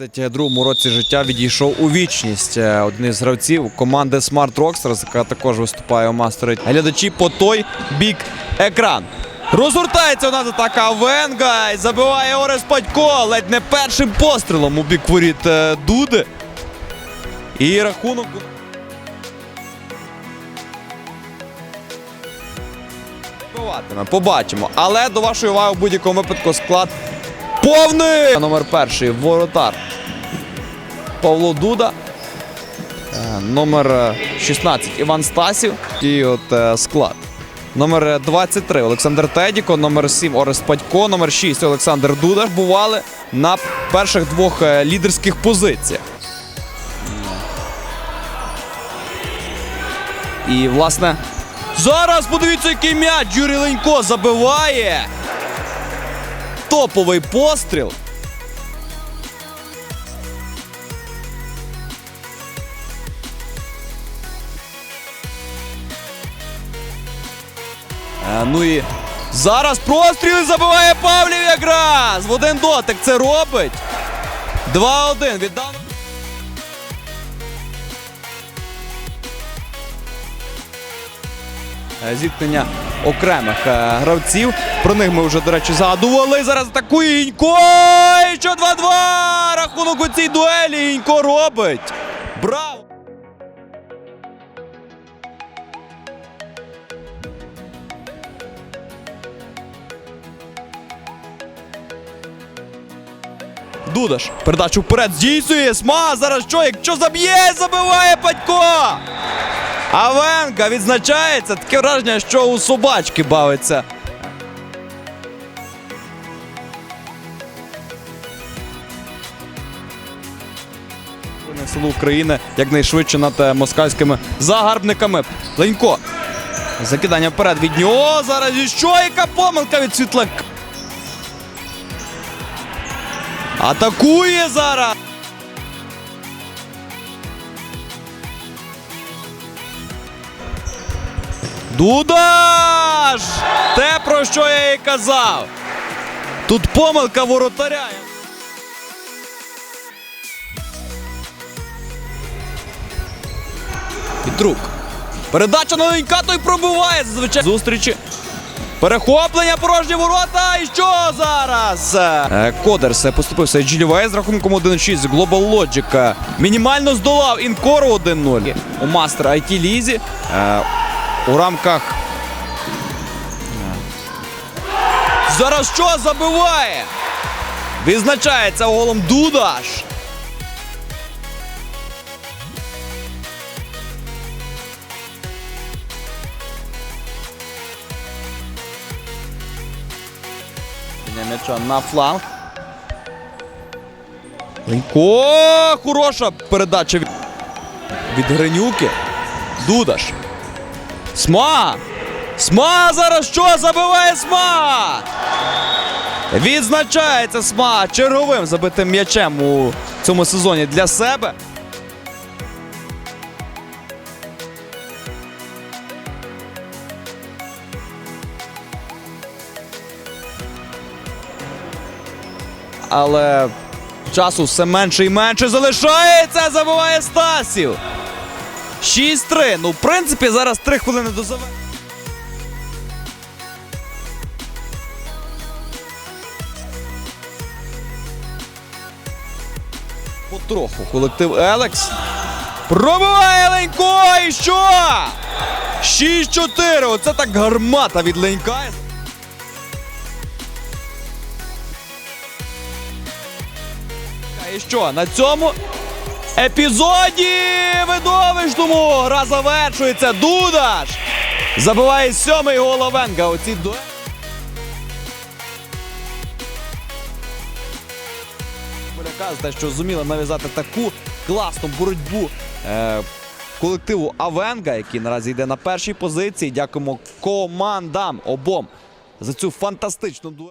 32-му році життя відійшов у вічність. Е, Один із гравців команди Smart Rockstars, яка також виступає у мастері. Глядачі по той бік екран. Розгортається у нас атака Венга і забиває Орес Падько ледь не першим пострілом у бік воріт е, Дуди. І рахунок. Побачимо. Але до вашої уваги в будь-якому випадку склад повний. Номер перший воротар Павло Дуда. Е, Номер е, 16 Іван Стасів. І от е, склад. Номер е, 23 Олександр Тедіко, номер 7 Орест Падько, номер 6 Олександр Дуда бували на перших двох е, лідерських позиціях. І, власне, зараз подивіться, який м'яч Юрій Ленько забиває. Топовий постріл. Ну і зараз простріл забиває Павлів якраз. В один дотик це робить. 2-1. Віддав. Е, Зіткнення окремих е, гравців. Про них ми вже, до речі, згадували. Зараз атакує Інько. І що 2-2. Рахунок у цій дуелі. Інько робить. Дудаш. Передачу вперед здійснює. Сма. Зараз що? Якщо заб'є, забиває Падько. Авенка відзначається. Таке враження, що у собачки бавиться. Сил України якнайшвидше над е, москальськими загарбниками. Ленько. Закидання вперед від нього. Зараз і що? Яка помилка від Світлак. Атакує зараз. Дудаш! Те, про що я і казав. Тут помилка воротаря. Петрук. Передача на Ленька, той пробиває зазвичай. Зустрічі. Перехоплення порожні ворота. І що зараз? Е, Кодерс е, поступився Джилівей з рахунком 1-6. Global Logic е, мінімально здолав Інкору 1-0. У Мастер IT Лізі. У рамках. Зараз що забиває? Відзначається голом Дудаш. М'яча на фланг. Ленько! Хороша передача від, від Гринюки. Дудаш. Сма! Сма зараз що забиває Сма! Відзначається Сма черговим забитим м'ячем у цьому сезоні для себе. Але часу все менше і менше залишається. Забиває Стасів. 6-3. Ну, в принципі, зараз 3 хвилини до завершення. Потроху колектив Елекс. Пробиває Ленько! І що? 6-4. Оце так гармата від Ленька. І що? На цьому епізоді видовищному гра завершується. Дудаш забиває сьомий гол Овенка. Оці за те, що зуміла нав'язати таку класну боротьбу е, колективу Авенга, який наразі йде на першій позиції. Дякуємо командам обом за цю фантастичну дуель.